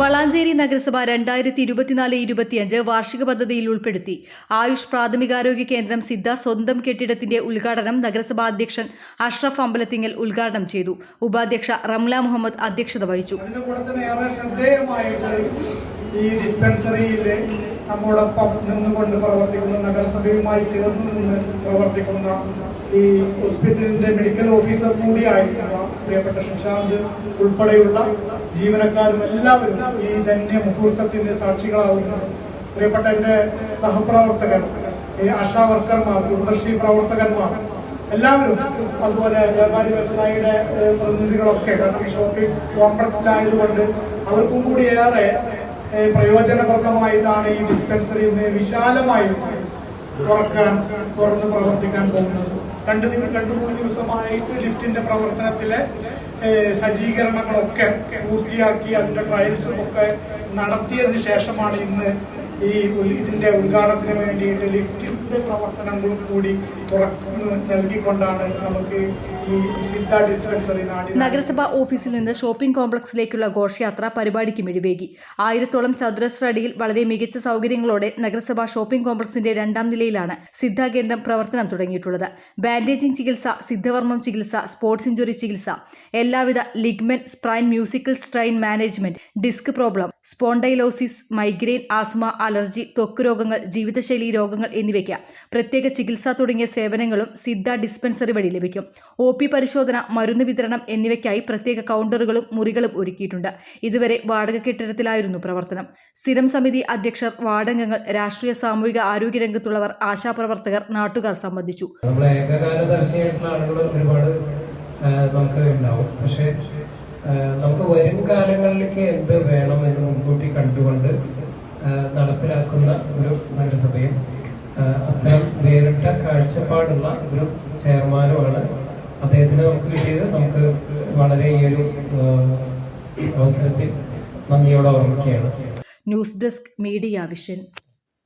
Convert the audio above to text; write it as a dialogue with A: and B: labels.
A: വളാഞ്ചേരി നഗരസഭ രണ്ടായിരത്തി ഇരുപത്തിനാല് ഇരുപത്തിയഞ്ച് വാർഷിക പദ്ധതിയിൽ ഉൾപ്പെടുത്തി. ആയുഷ് പ്രാഥമികാരോഗ്യ കേന്ദ്രം സിദ്ധ സ്വന്തം കെട്ടിടത്തിന്റെ ഉദ്ഘാടനം നഗരസഭാ അധ്യക്ഷൻ അഷ്റഫ് അമ്പലത്തിങ്ങൽ ഉദ്ഘാടനം ചെയ്തു. ഉപാധ്യക്ഷ റംല മുഹമ്മദ് അധ്യക്ഷത വഹിച്ചു.
B: ഈ ഡിസ്പെൻസറിയിൽ നമ്മോടൊപ്പം നിന്നുകൊണ്ട് പ്രവർത്തിക്കുന്ന നഗരസഭയുമായി ചേർന്ന് നിന്ന് പ്രവർത്തിക്കുന്ന ഈ ഹോസ്പിറ്റലിന്റെ മെഡിക്കൽ ഓഫീസർ കൂടിയായിട്ടുള്ള പ്രിയപ്പെട്ട സുശാന്ത് ഉൾപ്പെടെയുള്ള ജീവനക്കാരും എല്ലാവരും ഈ ധന്യ മുഹൂർത്തത്തിന്റെ സാക്ഷികളാവുന്നു പ്രിയപ്പെട്ട എന്റെ സഹപ്രവർത്തകർ ഈ ആശാ വർക്കർമാർ കുടുംബശ്രീ പ്രവർത്തകന്മാർ എല്ലാവരും അതുപോലെ വ്യാപാരി വ്യവസായിയുടെ പ്രതിനിധികളൊക്കെ കാരണം ഈ ഷോപ്പിംഗ് കോംപ്ലക്സിലായതുകൊണ്ട് അവർക്കും കൂടി ഏറെ പ്രയോജനപ്രദമായിട്ടാണ് ഈ ഡിസ്പെൻസറി വിശാലമായി തുറക്കാൻ തുറന്ന് പ്രവർത്തിക്കാൻ പോകുന്നത്. രണ്ട് രണ്ട് മൂന്ന് ദിവസമായിട്ട് ലിഫ്റ്റിന്റെ പ്രവർത്തനത്തിലെ സജ്ജീകരണങ്ങളൊക്കെ പൂർത്തിയാക്കി അതിന്റെ ട്രയൽസും ഒക്കെ നടത്തിയതിനു ശേഷമാണ് ഇന്ന് ഈ ഇതിന്റെ ഉദ്ഘാടനത്തിന് വേണ്ടിയിട്ട് ലിഫ്റ്റിന്റെ പ്രവർത്തനങ്ങൾ കൂടി തുറന്നു നൽകിക്കൊണ്ടാണ് നമുക്ക് ഈ സിദ്ധ ഡിസ്പെൻസറി
A: നഗരസഭാ ഓഫീസിൽ നിന്ന് ഷോപ്പിംഗ് കോംപ്ലക്സിലേക്കുള്ള ഘോഷയാത്ര പരിപാടിക്ക് മിഴിവേകി ആയിരത്തോളം ചതുരശ്ര അടിയിൽ വളരെ മികച്ച സൗകര്യങ്ങളോടെ നഗരസഭാ ഷോപ്പിംഗ് കോംപ്ലക്സിന്റെ രണ്ടാം നിലയിലാണ് സിദ്ധ കേന്ദ്രം പ്രവർത്തനം തുടങ്ങിയിട്ടുള്ളത്. ബാൻഡേജിംഗ് ചികിത്സ സിദ്ധവർമ്മം ചികിത്സ സ്പോർട്സ് ഇഞ്ചുറി ചികിത്സ എല്ലാവിധ ligament sprain muscular strain management disc problem spondylosis migraine asthma allergy ത്വക്ക് രോഗങ്ങൾ ജീവിതശൈലി രോഗങ്ങൾ എന്നിവയ്ക്ക് പ്രത്യേക ചികിത്സ തുടങ്ങിയ സേവനങ്ങളും സിദ്ധ ഡിസ്പെൻസറി വഴി ലഭിക്കും. ഒ പി പരിശോധന മരുന്ന് വിതരണം എന്നിവയ്ക്കായി പ്രത്യേക കൗണ്ടറുകളും മുറികളും ഒരുക്കിയിട്ടുണ്ട്. ഇതുവരെ വാടക കെട്ടിടത്തിലായിരുന്നു പ്രവർത്തനം. സ്ഥിരം സമിതി അധ്യക്ഷർ വാർഡംഗങ്ങൾ രാഷ്ട്രീയ സാമൂഹിക ആരോഗ്യ രംഗത്തുള്ളവർ ആശാപ്രവർത്തകർ നാട്ടുകാർ സംബന്ധിച്ചു.
C: ഒരുപാട് നമുക്ക് ഉണ്ടാവും. പക്ഷേ വരും കാലങ്ങളിലേക്ക് എന്ത് വേണം എന്ന് മുൻകൂട്ടി കണ്ടുകൊണ്ട് ആ, നടപ്പിലാക്കുന്ന ഒരു നഗരസഭയിൽ അത്തരം വേറിട്ട കാഴ്ചപ്പാടുള്ള ഒരു ചെയർമാനുമാണ് അദ്ദേഹത്തിന് നമുക്ക് കിട്ടിയത്. നമുക്ക് വളരെ ഈ ഒരു അവസരത്തിൽ നന്ദിയോടെ ഓർമ്മിക്കുകയാണ്.
A: News desk media vision.